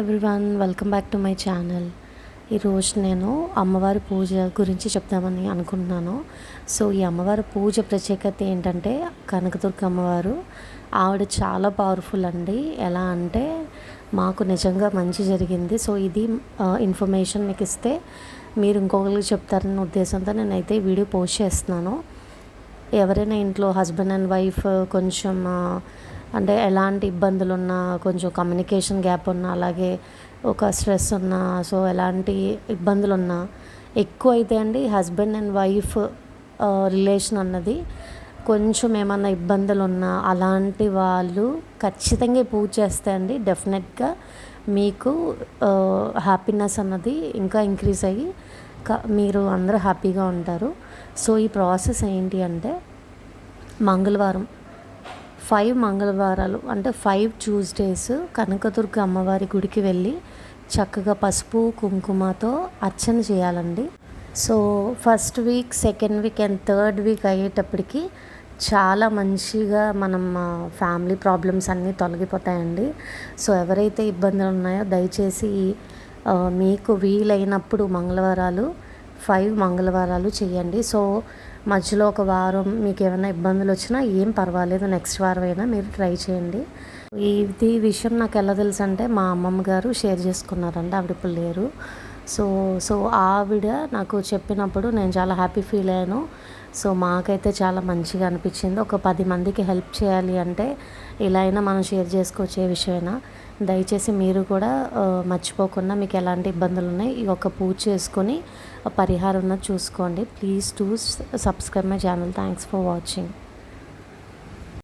Everyone welcome back to my channel ఈరోజు నేను అమ్మవారి పూజ గురించి చెప్దామని అనుకుంటున్నాను. సో ఈ అమ్మవారి పూజ ప్రత్యేకత ఏంటంటే కనకదుర్గ అమ్మవారు ఆవిడ చాలా పవర్ఫుల్ అండి. ఎలా అంటే మాకు నిజంగా మంచి జరిగింది. సో ఇది ఇన్ఫర్మేషన్ మీకు ఇస్తే మీరు ఇంకొకరికి చెప్తారన్న ఉద్దేశంతో నేనైతే ఈ వీడియో పోస్ట్ చేస్తున్నాను. ఎవరైనా ఇంట్లో హస్బెండ్ అండ్ వైఫ్ కొంచెం అంటే ఎలాంటి ఇబ్బందులు ఉన్నా కొంచెం కమ్యూనికేషన్ గ్యాప్ ఉన్నా అలాగే ఒక స్ట్రెస్ ఉన్నా సో ఎలాంటి ఇబ్బందులు ఉన్నా ఎక్కువ అయితే అండి హస్బెండ్ అండ్ వైఫ్ రిలేషన్ అన్నది కొంచెం ఏమన్నా ఇబ్బందులు ఉన్నా అలాంటి వాళ్ళు ఖచ్చితంగా పూజ చేస్తే అండి డెఫినెట్గా మీకు హ్యాపీనెస్ అన్నది ఇంకా ఇంక్రీజ్ అయ్యి మీరు అందరూ హ్యాపీగా ఉంటారు. సో ఈ ప్రాసెస్ ఏంటి అంటే మంగళవారం ఫైవ్ మంగళవారాలు అంటే ఫైవ్ ట్యూస్డేస్ కనకదుర్గ అమ్మవారి గుడికి వెళ్ళి చక్కగా పసుపు కుంకుమతో అర్చన చేయాలండి. So first week second week and third week అయ్యేటప్పటికి చాలా మంచిగా మనం ఫ్యామిలీ ప్రాబ్లమ్స్ అన్నీ తొలగిపోతాయండి. సో ఎవరైతే ఇబ్బందులు ఉన్నాయో దయచేసి మీకు వీలైనప్పుడు మంగళవారాలు ఫైవ్ మంగళవారాలు చేయండి. సో మధ్యలో ఒక వారం మీకు ఏమైనా ఇబ్బందులు వచ్చినా ఏం పర్వాలేదు. నెక్స్ట్ వారం అయినా మీరు ట్రై చేయండి. ఇది విషయం నాకు ఎలా తెలుసు అంటే మా అమ్మమ్మ గారు షేర్ చేసుకున్నారండి ఆవిడ ఇప్పుడు లేరు. సో సో ఆవిడ నాకు చెప్పినప్పుడు నేను చాలా హ్యాపీ ఫీల్ అయ్యాను. సో మాకైతే చాలా మంచిగా అనిపించింది. ఒక పది మందికి హెల్ప్ చేయాలి అంటే ఇలా అయినా మనం షేర్ చేసుకోవచ్చే విషయమైనా? దయచేసి మీరు కూడా మర్చిపోకుండా మీకు ఎలాంటి ఇబ్బందులు ఉన్నాయి ఈ ఒక పూజ చేసుకొని పరిహారం ఉన్నది చూసుకోండి. Please to subscribe my channel. Thanks for watching.